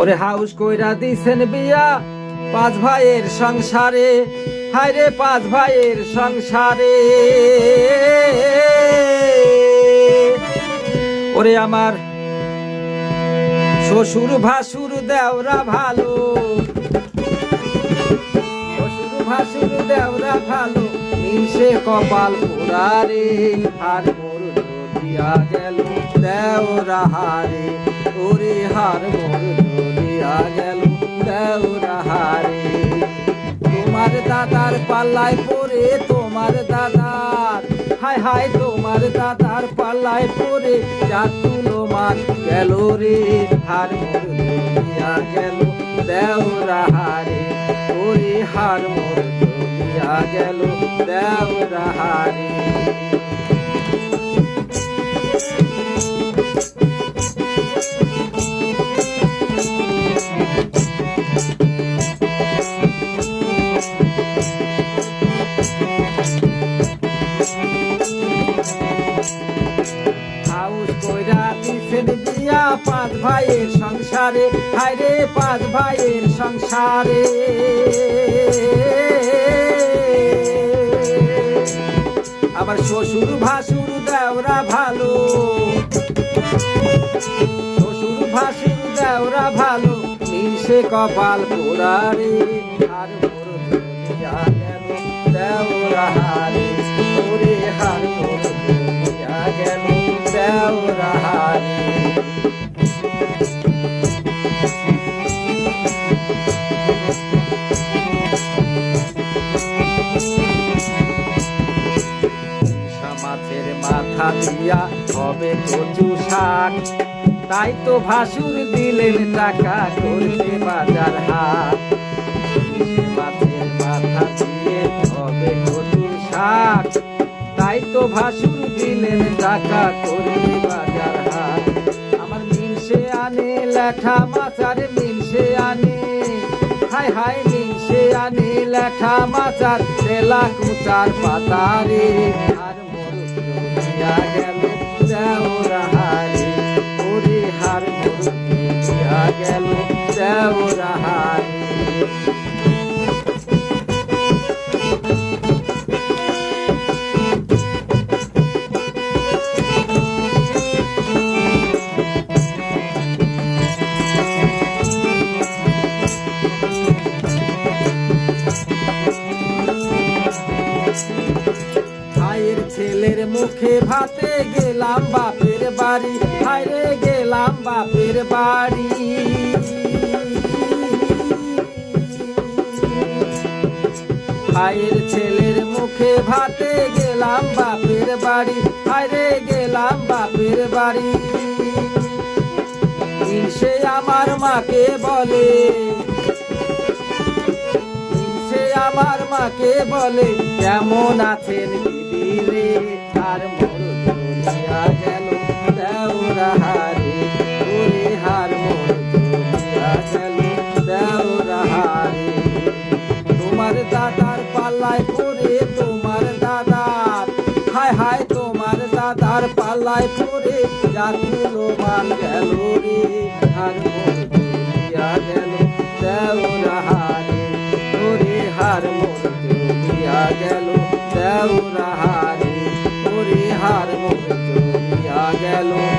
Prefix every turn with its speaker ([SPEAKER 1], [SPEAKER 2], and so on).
[SPEAKER 1] ওরে হাউস কইরা দিছেন বিয়া পাঁচ ভাইয়ের সংসারে। হায়রে পাঁচ ভাইয়ের সংসারে। ওরে আমার শ্বশুর ভাসুর দেওরা ভালো। শ্বশুর ভাসুর দেওরা ভালো। মিশে কপাল পোড়ারে, আর মোর ধরিয়া গেল দেওরা হারে। ওরে হার মোর হারে তোমার দাদার পাল্লায় পড়ে তোমার দাদার, হায় হায়, তোমার দাদার পাল্লায় পড়ে জাতগুলো মান গেল রে, হার মোর গেল দেওরা হারে ওরে হার মোর গেল দেওরা হারে পাঁচ ভাইয়ের সংসারে। হায়রে পাঁচ ভাইয়ের সংসারে। আবার শ্বশুর ভাসুর দেওরা ভালো। শ্বশুর ভাসুর দেওরা ভালো। মিশে কপাল পোড়ারে আর দেওরা হারে। মাথা দিয়া হবে কচু শাক। তাই তো ভাসুর দিলেন টাকা করতে বাজার হাট। মাথা দিয়ে হবে কচু শাক। তাই তো ভাসুর দিলেন টাকা করতে বাজার হাট। আমার মিনসে আনে লেঠা মাছার মিনসে আনে। হায় হায় মিনসে আনে লেঠা মাছার তেলা কুচার পাতারে। ছেলের মুখে ভাতে গেলাম বাপের বাড়ি। হায়রে গেলাম বাপের বাড়ি। ভাইয়ের ছেলের মুখে ভাতে গেলাম বাপের বাড়ি। হাইরে গেলাম বাপের বাড়ি। সে আমার মাকে বলে সে আমার মাকে বলে, কেমন আছেন দিদি রে? তার মোর হায় হায় তোমার দাদার পাল্লায় পড়ে জাতিলো মান গেল রে আর গেল দেওরা হারে। তোরে হার মোর গেল দেওরা হারে। তোরে হার গেল।